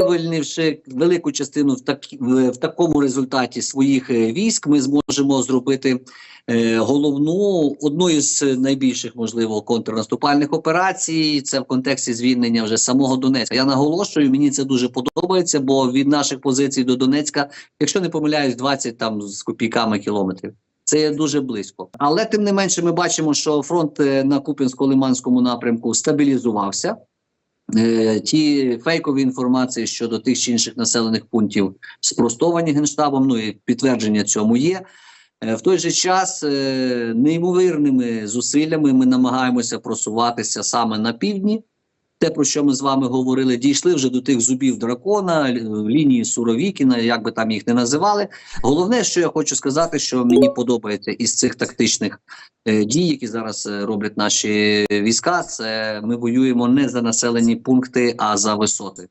вивільнивши велику частину в, такі, в, в такому результаті своїх е, військ, ми зможемо зробити е, головну одну із найбільших можливо контрнаступальних операцій. Це в контексті звільнення вже самого Донецька. Я наголошую, мені це дуже подобається, бо від наших позицій до Донецька, якщо не помиляюсь, 20 там з копійками кілометрів. Це є дуже близько, але тим не менше, ми бачимо, що фронт е, на Куп'янсько-Лиманському напрямку стабілізувався. Е, Ті фейкові інформації щодо тих чи інших населених пунктів спростовані генштабом. Ну і підтвердження цьому є. Е, В той же час е, неймовірними зусиллями ми намагаємося просуватися саме на півдні. Те, про що ми з вами говорили, дійшли вже до тих зубів дракона, лі- лінії Суровікіна, як би там їх не називали. Головне, що я хочу сказати, що мені подобається із цих тактичних е, дій, які зараз е, роблять наші війська, це ми воюємо не за населені пункти, а за висоти.